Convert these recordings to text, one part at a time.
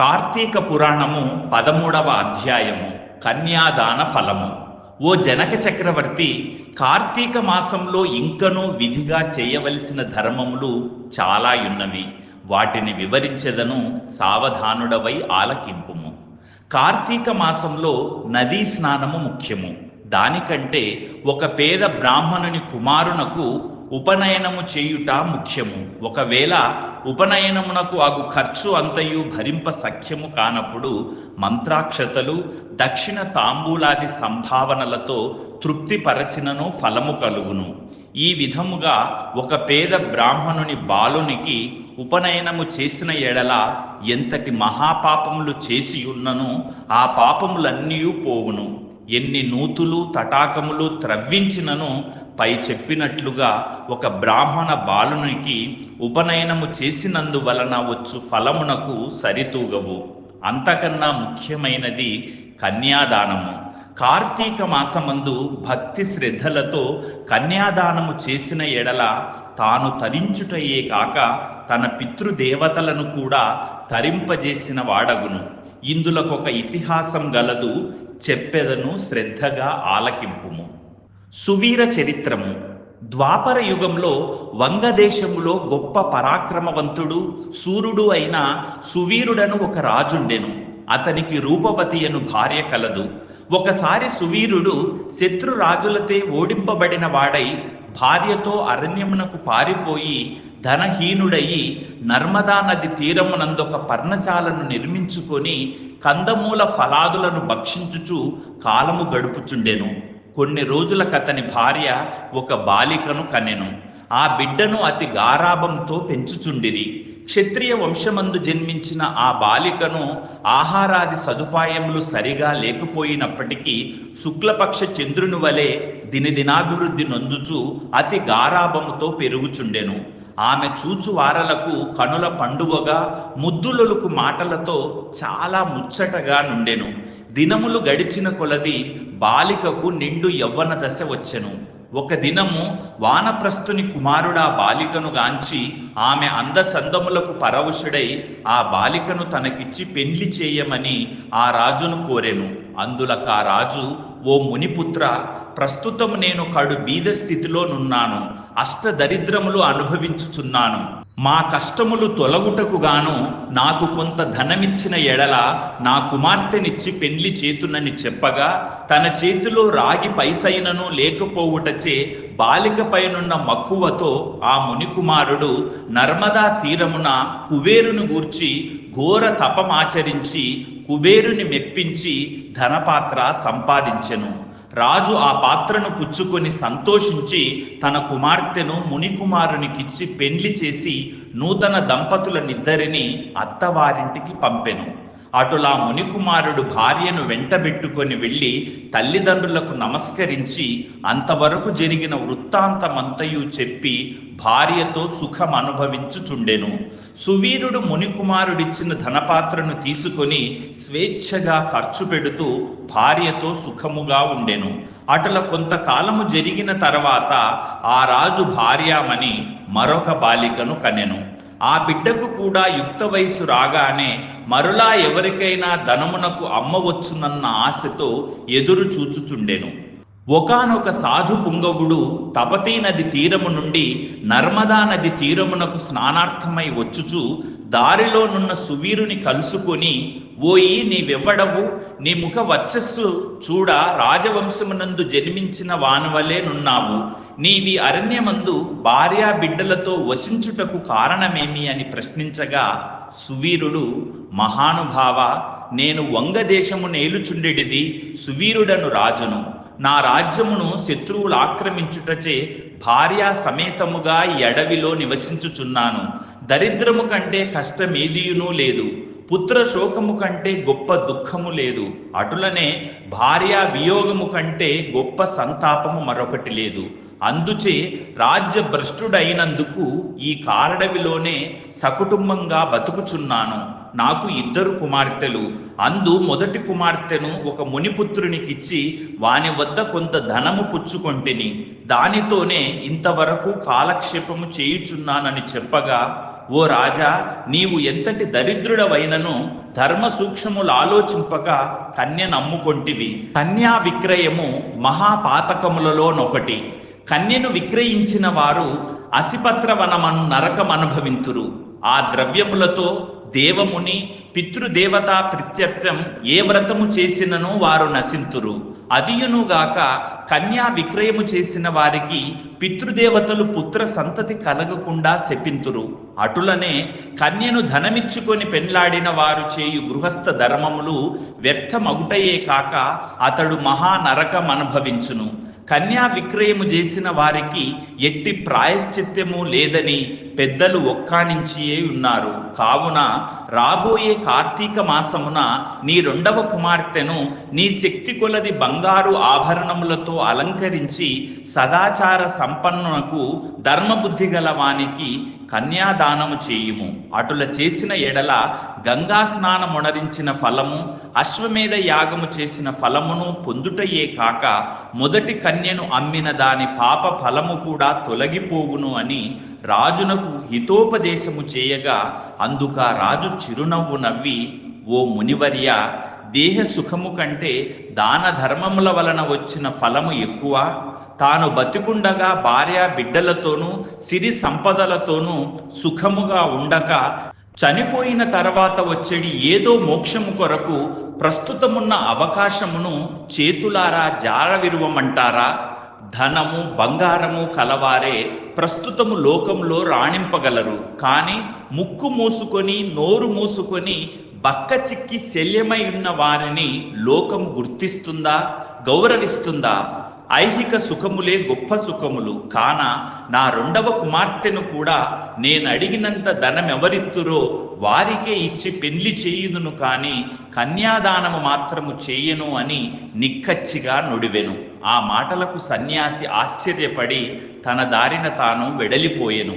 కార్తీక పురాణము పదమూడవ అధ్యాయము కన్యాదాన ఫలము. ఓ జనక చక్రవర్తి కార్తీక మాసంలో ఇంకనూ విధిగా చేయవలసిన ధర్మములు చాలా ఉన్నవి వాటిని వివరించెదను సావధానుడవై ఆలకింపుము. కార్తీక మాసంలో నదీ స్నానము ముఖ్యము. దానికంటే ఒక పేద బ్రాహ్మణుని కుమారునకు ఉపనయనము చేయుట ముఖ్యము. ఒకవేళ ఉపనయనమునకు అగు ఖర్చు అంతయు భరింప సఖ్యము కానప్పుడు మంత్రాక్షతలు దక్షిణ తాంబూలాది సంభావనలతో తృప్తిపరచినను ఫలము కలుగును. ఈ విధముగా ఒక పేద బ్రాహ్మణుని బాలునికి ఉపనయనము చేసిన ఎడల ఎంతటి మహాపాపములు చేసి ఉన్నను ఆ పాపములన్నీ పోవును. ఎన్ని నూతులు తటాకములు త్రవ్వించినను పై చెప్పినట్లుగా ఒక బ్రాహ్మణ బాలునికి ఉపనయనము చేసినందువలన వచ్చు ఫలమునకు సరితూగవు. అంతకన్నా ముఖ్యమైనది కన్యాదానము. కార్తీక మాసమందు భక్తి శ్రద్ధలతో కన్యాదానము చేసిన ఎడల తాను తరించుటయే కాక తన పితృదేవతలను కూడా తరింపజేసిన వాడగును. ఇందులకొక ఇతిహాసం గలదు చెప్పెదను శ్రద్ధగా ఆలకింపుము. సువీర చరిత్రము. ద్వాపర యుగంలో వంగదేశములో గొప్ప పరాక్రమవంతుడు సూర్యుడు అయిన సువీరుడను ఒక రాజుండెను. అతనికి రూపవతి అను భార్య కలదు. ఒకసారి సువీరుడు శత్రు రాజులతే ఓడింపబడిన వాడై భార్యతో అరణ్యమునకు పారిపోయి ధనహీనుడయి నర్మదా నది తీరమునందొక పర్ణశాలను నిర్మించుకొని కందమూల ఫలాదులను భక్షించుచు కాలము గడుపుచుండెను. కొన్ని రోజులకతని భార్య ఒక బాలికను కనెను ఆ బిడ్డను అతి గారాభంతో పెంచుచుండిరి. క్షత్రియ వంశమందు జన్మించిన ఆ బాలికను ఆహారాది సదుపాయములు సరిగా లేకపోయినప్పటికీ శుక్లపక్ష చంద్రుని వలె దినదినాభివృద్ధి నొందుచు అతి గారాభముతో పెరుగుచుండెను. ఆమె చూచువారలకు కనుల పండువగా ముద్దులొలుకు మాటలతో చాలా ముచ్చటగా నుండెను. దినములు గడిచిన కొలది బాలికకు నిండు యవ్వన దశ వచ్చెను. ఒక దినము వానప్రస్థుని కుమారుడా బాలికను గాంచి ఆమె అందచందములకు పరవశుడై ఆ బాలికను తనకిచ్చి పెండ్లి చేయమని ఆ రాజును కోరెను. అందులక ఆ రాజు ఓ మునిపుత్ర ప్రస్తుతం నేను కడు బీద స్థితిలో నున్నాను. అష్ట దరిద్రములు అనుభవించుచున్నాను. మా కష్టములు తొలగుటకు గాను నాకు కొంత ధనమిచ్చిన ఎడల నా కుమార్తెనిచ్చి పెండ్లి చేతునని చెప్పగా తన చేతిలో రాగి పైసైనను లేకపోవుటచే బాలికపైనున్న మక్కువతో ఆ మునికుమారుడు నర్మదా తీరమున కుబేరును గూర్చి ఘోర తపమాచరించి కుబేరుని మెప్పించి ధనపాత్ర సంపాదించెను. రాజు ఆ పాత్రను పుచ్చుకొని సంతోషించి తన కుమార్తెను మునికుమారునికిచ్చి పెండ్లి చేసి నూతన దంపతులనిద్దరిని అత్తవారింటికి పంపెను. అటులా మునికుమారుడు భార్యను వెంటబెట్టుకొని వెళ్ళి తల్లిదండ్రులకు నమస్కరించి అంతవరకు జరిగిన వృత్తాంతమంతయు చెప్పి భార్యతో సుఖం అనుభవించుచుండెను. సువీరుడు మునికుమారుడిచ్చిన ధనపాత్రను తీసుకొని స్వేచ్ఛగా ఖర్చు పెడుతూ భార్యతో సుఖముగా ఉండెను. అటుల కొంతకాలము జరిగిన తర్వాత ఆ రాజు భార్యామని మరొక బాలికను కనెను. ఆ బిడ్డకు కూడా యుక్త వయసు రాగానే మరులా ఎవరికైనా ధనమునకు అమ్మవచ్చునన్న ఆశతో ఎదురు చూచుచుండెను. ఒకనొక సాధు పుంగవుడు తపతీ నది తీరము నుండి నర్మదా నది తీరమునకు స్నానార్థమై వచ్చుచు దారిలోనున్న సువీరుని కలుసుకొని ఓయి నీవెవ్వడవు నీ ముఖ వర్చస్సు చూడ రాజవంశమునందు జన్మించిన వానవలే నున్నావు. నీవి అరణ్యమందు భార్యా బిడ్డలతో వసించుటకు కారణమేమి అని ప్రశ్నించగా సువీరుడు మహానుభావ నేను వంగదేశము నేలుచుండెడిది సువీరుడను రాజును. నా రాజ్యమును శత్రువులు ఆక్రమించుటచే భార్యా సమేతముగా ఈ అడవిలో నివసించుచున్నాను. దరిద్రము కంటే కష్టమేదియునూ లేదు. పుత్ర శోకము కంటే గొప్ప దుఃఖము లేదు. అటులనే భార్యా వియోగము కంటే గొప్ప సంతాపము మరొకటి లేదు. అందుచే రాజ్య భ్రష్టుడైనందుకు ఈ కారడవిలోనే సకుటుంబంగా బతుకుచున్నాను. నాకు ఇద్దరు కుమార్తెలు. అందు మొదటి కుమార్తెను ఒక మునిపుత్రునికిచ్చి వాని వద్ద కొంత ధనము పుచ్చుకొంటిని. దానితోనే ఇంతవరకు కాలక్షేపము చేయుచున్నానని చెప్పగా ఓ రాజా నీవు ఎంతటి దరిద్రుడవైనను ధర్మ సూక్ష్మములు ఆలోచింపక కన్య నమ్ముకొంటివి. కన్యా విక్రయము మహాపాతకములలోనొకటి. కన్యను విక్రయించిన వారు అసిపత్రవనమను నరకం అనుభవింతురు ఆ ద్రవ్యములతో దేవముని పితృదేవతా ప్రత్యర్థం ఏ వ్రతము చేసినను వారు నశింతురు. అదియునుగాక కన్యా విక్రయము చేసిన వారికి పితృదేవతలు పుత్ర సంతతి కలగకుండా శపింతురు. అటులనే కన్యను ధనమిచ్చుకొని పెండ్లాడిన వారు చేయు గృహస్థ ధర్మములు వ్యర్థమగుటయే కాక అతడు మహానరకం అనుభవించును కన్యా విక్రయము చేసిన వారికి ఎట్టి ప్రాయశ్చిత్యము లేదని పెద్దలు ఒక్కానించియే ఉన్నారు? కావున రాబోయే కార్తీక మాసమున నీ రెండవ కుమార్తెను నీ శక్తి కొలది బంగారు ఆభరణములతో అలంకరించి సదాచార సంపన్నునకు ధర్మబుద్ధి గల వానికి కన్యాదానము చేయుము. అటుల చేసిన ఎడల గంగా స్నానమునరించిన ఫలము అశ్వమేధ యాగము చేసిన ఫలమును పొందుటయే కాక మొదటి కన్యను అమ్మిన దాని పాప ఫలము కూడా తొలగిపోవును అని రాజునకు హితోపదేశము చేయగా అందుక రాజు చిరునవ్వు నవ్వి ఓ మునివర్య దేహ సుఖము కంటే దాన ధర్మముల వలన వచ్చిన ఫలము ఎక్కువ. తాను బతికుండగా భార్య బిడ్డలతోనూ సిరి సంపదలతోనూ సుఖముగా ఉండక చనిపోయిన తర్వాత వచ్చేది ఏదో మోక్షము కొరకు ప్రస్తుతమున్న అవకాశమును చేతులారా జారవిరువమంటారా? ధనము బంగారము కలవారే ప్రస్తుతము లోకంలో రాణింపగలరు. కానీ ముక్కు మూసుకొని నోరు మూసుకొని బక్క చిక్కి శల్యమై ఉన్న వారిని లోకం గుర్తిస్తుందా? గౌరవిస్తుందా? ఐహిక సుఖములే గొప్ప సుఖములు. కాన నా రెండవ కుమార్తెను కూడా నేను అడిగినంత ధనం ఎవరిత్తురో వారికే ఇచ్చి పెళ్ళి చేయుదును కాని కన్యాదానము మాత్రము చేయను అని నిక్కచ్చిగా నుడివెను. ఆ మాటలకు సన్యాసి ఆశ్చర్యపడి తన దారిన తాను వెడలిపోయెను.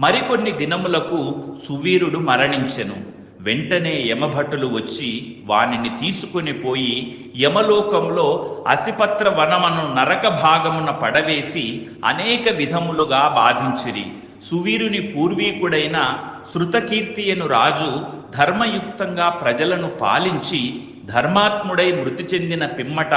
మరికొన్ని దినములకు సువీరుడు మరణించెను. వెంటనే యమభటులు వచ్చి వానిని తీసుకుని పోయి యమలోకంలో అసిపత్ర వనమను నరక భాగమున పడవేసి అనేక విధములుగా బాధించిరి. సువీరుని పూర్వీకుడైన శృతకీర్తియను రాజు ధర్మయుక్తంగా ప్రజలను పాలించి ధర్మాత్ముడై మృతి చెందిన పిమ్మట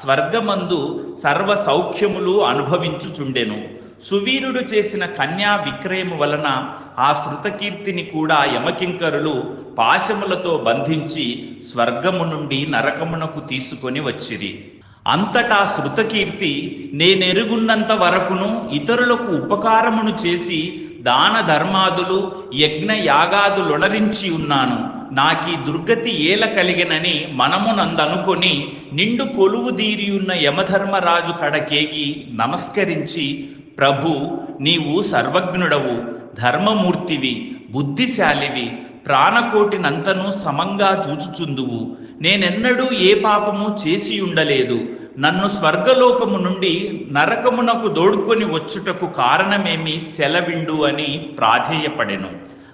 స్వర్గమందు సర్వ సౌఖ్యములు అనుభవించుచుండెను. సువీరుడు చేసిన కన్యా విక్రయము వలన ఆ శృతకీర్తిని కూడా యమకింకరులు పాశములతో బంధించి స్వర్గము నుండి నరకమునకు తీసుకొని వచ్చిరి. అంతటా శృతకీర్తి నేనెరుగున్నంత వరకును ఇతరులకు ఉపకారమును చేసి దాన ధర్మాదులు యజ్ఞ యాగాదులొనరించి ఉన్నాను. నాకీ దుర్గతి ఏల కలిగినని మనమునందనుకొని నిండు కొలువు దీరియున్న యమధర్మరాజు కడకేకి నమస్కరించి ప్రభు నీవు సర్వజ్ఞుడవు ధర్మమూర్తివి బుద్ధిశాలివి ప్రాణకోటినంతను సమంగా చూచుచుందువు. నేనెన్నడూ ఏ పాపము చేసి ఉండలేదు నన్ను స్వర్గలోకము నుండి నరకమునకు దోడుకొని వచ్చుటకు కారణమేమి? సెలవిండు అని ప్రాధేయపడెను.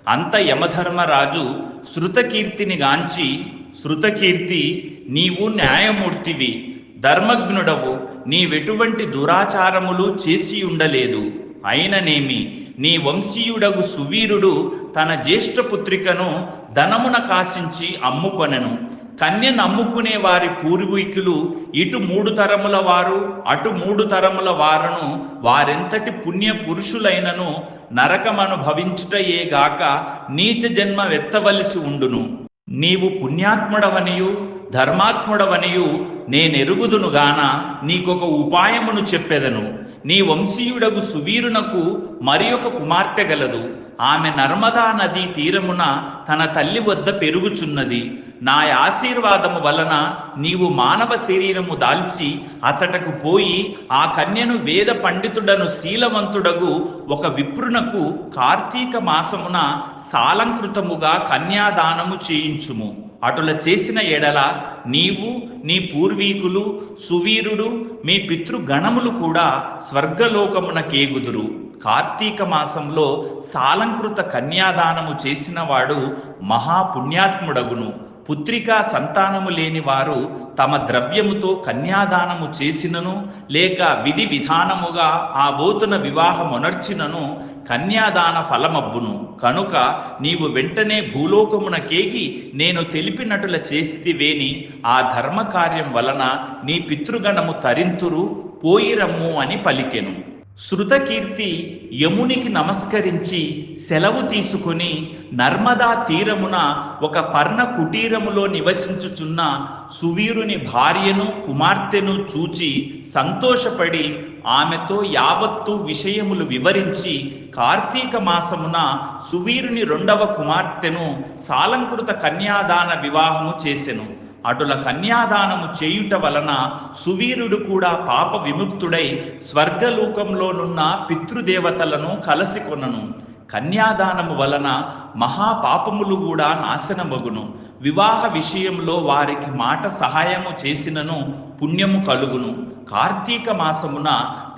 అంత యమధర్మరాజు శృతకీర్తిని గాంచి శృతకీర్తి నీవు న్యాయమూర్తివి ధర్మజ్ఞుడవు నీవెటువంటి దురాచారములు చేసి ఉండలేదు. అయిననేమి? నీ వంశీయుడగు సువీరుడు తన జ్యేష్ఠపుత్రికను ధనమున కాశించి అమ్ముకొనెను. కన్యను అమ్ముకునే వారి పూర్వీకులు ఇటు మూడు తరముల వారు అటు మూడు తరముల వారును వారెంతటి పుణ్య పురుషులైనను నరకమనుభవించుటయేగాక నీచ జన్మ వెత్తవలసి ఉండును. నీవు పుణ్యాత్ముడవనియు ధర్మాత్ముడవనియు నేనెరుగుదును గాన నీకొక ఉపాయమును చెప్పెదను. నీ వంశీయుడగు సువీరునకు మరి ఒక కుమార్తె గలదు. ఆమె నర్మదా నదీ తీరమున తన తల్లి వద్ద పెరుగుచున్నది. నా ఆశీర్వాదము వలన నీవు మానవ శరీరము దాల్చి అచటకు పోయి ఆ కన్యను వేద పండితుడను శీలవంతుడగు ఒక విప్రునకు కార్తీక మాసమున సాలంకృతముగా కన్యాదానము చేయించుము. అటుల చేసిన ఎడల నీవు నీ పూర్వీకులు సువీరుడు మీ పితృగణములు కూడా స్వర్గలోకమున కేగుదురు కార్తీక మాసంలో సాలంకృత కన్యాదానము చేసినవాడు మహాపుణ్యాత్ముడగును. పుత్రికా సంతానము లేని వారు తమ ద్రవ్యముతో కన్యాదానము చేసినను లేక విధి విధానముగా ఆ బోతున వివాహమునర్చినను కన్యాదాన ఫలమబ్బును. కనుక నీవు వెంటనే భూలోకమున కేగి నేను తెలిపినటుల చేస్తివేని ఆ ధర్మకార్యం వలన నీ పితృగణము తరింతురు పోయిరమ్ము అని పలికెను. శృతకీర్తి యమునికి నమస్కరించి సెలవు తీసుకుని నర్మదా తీరమున ఒక పర్ణ కుటీరములో నివసించుచున్న సువీరుని భార్యను కుమార్తెను చూచి సంతోషపడి ఆమెతో యావత్తు విషయములు వివరించి కార్తీక మాసమున సువీరుని రెండవ కుమార్తెను సాలంకృత కన్యాదాన వివాహము చేసెను. అటుల కన్యాదానము చేయుట వలన సువీరుడు కూడా పాప విముక్తుడై స్వర్గలోకంలోనున్న పితృదేవతలను కలసికొనను కన్యాదానము వలన మహాపాపములు కూడా నాశనమగును. వివాహ విషయంలో వారికి మాట సహాయము చేసినను పుణ్యము కలుగును. కార్తీక మాసమున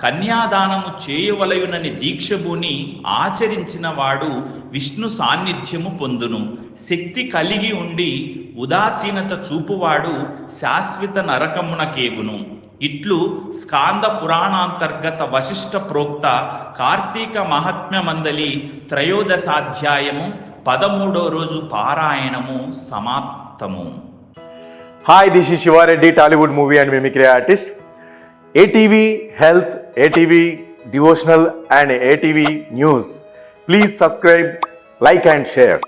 కన్యాదానము చేయవలయునని దీక్షభూని ఆచరించిన వాడు విష్ణు సాన్నిధ్యము పొందును. శక్తి కలిగి ఉండి ఉదాసీనత చూపువాడు శాశ్వత నరకమునకేగును ఇట్లు స్కాంద పురాణాంతర్గత వశిష్ట ప్రోక్త కార్తీక మహాత్మ్యమందలి త్రయోదశాధ్యాయము పదమూడో రోజు పారాయణము సమాప్తము. హాయ్ దిస్ ఈ Siva Reddy Tollywood movie and mimicry artist ATV health ATV devotional and ATV news please subscribe like and share